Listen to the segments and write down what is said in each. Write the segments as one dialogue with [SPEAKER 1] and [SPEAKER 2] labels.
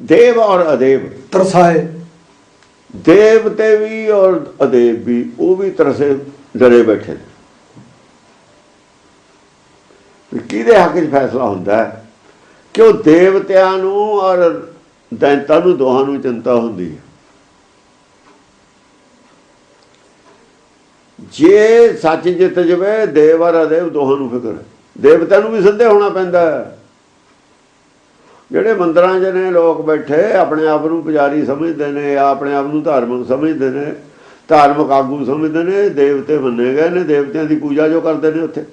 [SPEAKER 1] ਦੇਵ ਔਰ ਅਦੇਵ।
[SPEAKER 2] ਤਰਸਾਏ।
[SPEAKER 1] ਦੇਵਤੇ ਵੀ ਔਰ ਅਦੇਵ ਵੀ ਉਹ ਵੀ ਤਰਸੇ ਡਰੇ ਬੈਠੇ ਕਿਹਦੇ ਹੱਕ 'ਚ ਫੈਸਲਾ ਹੁੰਦਾ ਹੈ? ਕਿ ਉਹ ਦੇਵਤਿਆਂ ਨੂੰ ਔਰ ਦੈਂਤਾਂ ਨੂੰ ਦੋਹਾਂ ਨੂੰ ਚਿੰਤਾ ਹੁੰਦੀ ਹੈ। ਜੇ ਸੱਚ ਜਿੱਤ ਜਵੇ ਦੇਵ ਔਰ ਅਦੇਵ ਦੋਹਾਂ ਨੂੰ ਫਿਕਰ ਦੇਵਤਿਆਂ ਨੂੰ ਵੀ ਸਿੱਧੇ ਹੋਣਾ ਪੈਂਦਾ ਹੈ। ਜਿਹੜੇ ਮੰਦਰਾਂ 'ਚ ਨੇ ਲੋਕ ਬੈਠੇ, ਆਪਣੇ ਆਪ ਨੂੰ ਪੁਜਾਰੀ ਸਮਝਦੇ ਨੇ, ਆਪਣੇ ਆਪ ਨੂੰ ਧਾਰਮਿਕ ਸਮਝਦੇ ਨੇ, ਧਾਰਮਿਕ ਆਗੂ ਸਮਝਦੇ ਨੇ, ਦੇਵਤੇ ਮੰਨੇ ਗਏ ਨੇ, ਦੇਵਤਿਆਂ ਦੀ ਪੂਜਾ ਜੋ ਕਰਦੇ ਨੇ ਉੱਥੇ।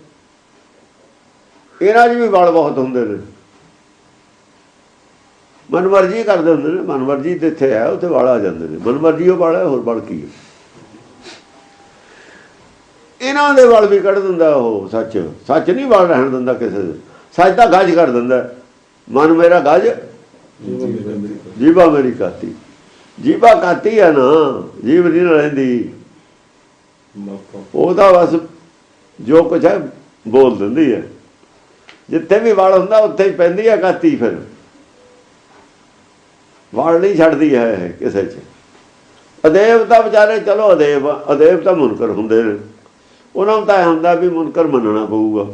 [SPEAKER 1] ਇਹਨਾਂ 'ਚ ਵੀ ਬਲ ਬਹੁਤ ਹੁੰਦੇ ਨੇ। ਮਨਮਰਜ਼ੀ ਕਰਦੇ ਹੁੰਦੇ ਨੇ, ਮਨਮਰਜ਼ੀ ਤੇ ਇੱਥੇ ਹੈ, ਉੱਥੇ ਵਾਲ ਆ ਜਾਂਦੇ ਨੇ। ਮਨਮਰਜ਼ੀ ਉਹ ਵਾਲ ਹੋਰ ਬਲ ਕੀ ਇਹਨਾਂ ਦੇ ਵਾਲ ਵੀ ਕੱਢ ਦਿੰਦਾ ਉਹ, ਸੱਚ। ਸੱਚ ਨਹੀਂ ਵਾਲ ਰਹਿਣ ਦਿੰਦਾ ਕਿਸੇ ਦੇ। ਸੱਚ ਤਾਂ ਗੱਜ ਕਰ ਦਿੰਦਾ। ਮਨ ਮੇਰਾ ਗੱਜ। ਜੀਵਾ ਮੇਰੀ ਕਾਤੀ। ਜੀਵਾ ਕਾਤੀ ਹੈ ਨਾ ਜੀਵ ਨਹੀਂ ਰਹਿੰਦੀ। ਉਹਦਾ ਬਸ ਜੋ ਕੁਛ ਹੈ ਬੋਲ ਦਿੰਦੀ ਹੈ। ਜਿੱਥੇ ਵੀ ਵਾਲ ਹੁੰਦਾ ਉੱਥੇ ਹੀ ਪੈਂਦੀ ਹੈ ਕਾਤੀ ਫਿਰ। ਵਾਲ ਨਹੀਂ ਛੱਡਦੀ ਹੈ ਕਿਸੇ 'ਚ। ਅਦੇਵ ਤਾਂ ਵਿਚਾਰੇ ਚਲੋ ਅਦੇਵ ਅਦੇਵ ਤਾਂ ਮੁਨਕਰ ਹੁੰਦੇ ਨੇ। ਉਹਨਾਂ ਨੂੰ ਤਾਂ ਹੁੰਦਾ ਵੀ ਮੁਨਕਰ ਮੰਨਣਾ ਪਊਗਾ।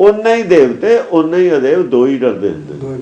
[SPEAKER 1] ਉਨੇ ਹੀ ਦੇਵਤੇ ਉਨੇ ਹੀ ਅਦੇਵ ਦੋ ਹੀ ਡਰਦੇ ਹੁੰਦੇ